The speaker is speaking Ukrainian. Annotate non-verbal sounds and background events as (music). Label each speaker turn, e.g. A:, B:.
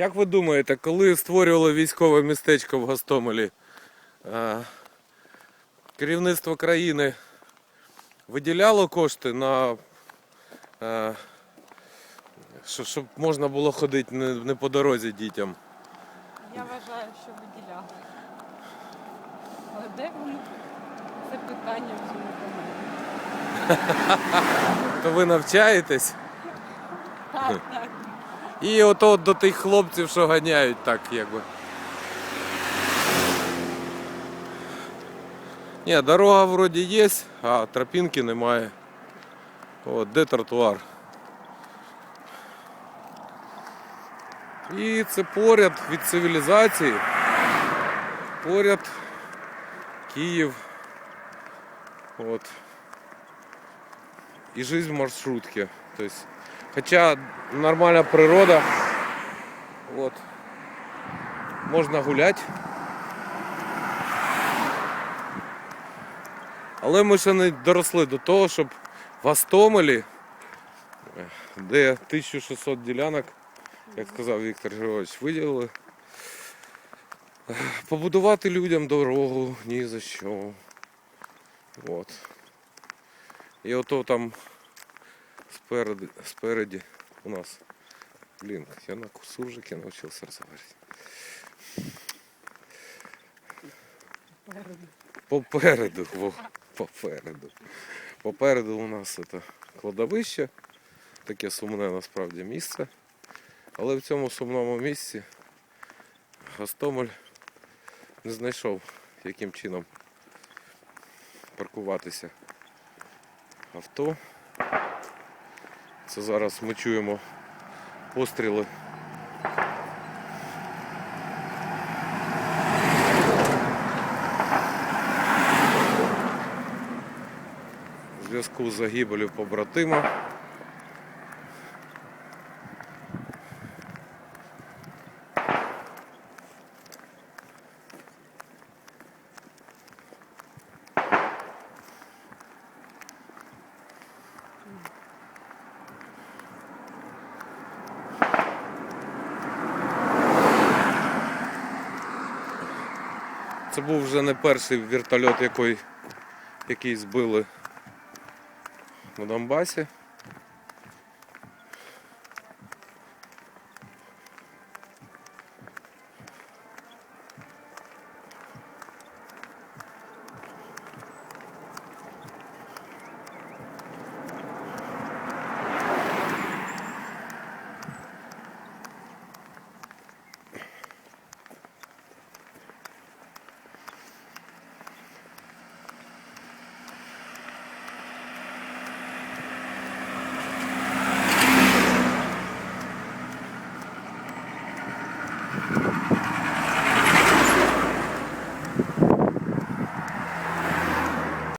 A: Як ви думаєте, коли створювали військове містечко в Гостомелі, е, керівництво країни виділяло кошти на е, щоб можна було ходити не, не по дорозі дітям?
B: Я вважаю, що виділяли. Але де вони? Це питання вже не до мене. (laughs)
A: То ви навчаєтесь?
B: Так, так.
A: І ото до тих хлопців, що ганяють так, якби. Ні, дорога вроді є, а тропінки немає. От, де тротуар. І це поряд від цивілізації. Поряд Київ. От. І жизнь в маршрутке. То есть, хоча нормальна природа. От. Можна гуляти. Але ми ще не доросли до того, щоб в Астомелі, де 1600 ділянок, як сказав Віктор Григорович, виділили, побудувати людям дорогу ні за що. От. І ото там спереди, спереді у нас. Блин, я на суржике научился разговаривать. Попереду, во, попереду. Попереду у нас це кладовище, таке сумне насправді місце. Але в цьому сумному місці Гостомель не знайшов, яким чином паркуватися авто. Це зараз ми чуємо постріли. В зв'язку з загибелю побратима. Це був вже не перший вертольот, який, який збили на Донбасі. Thank you.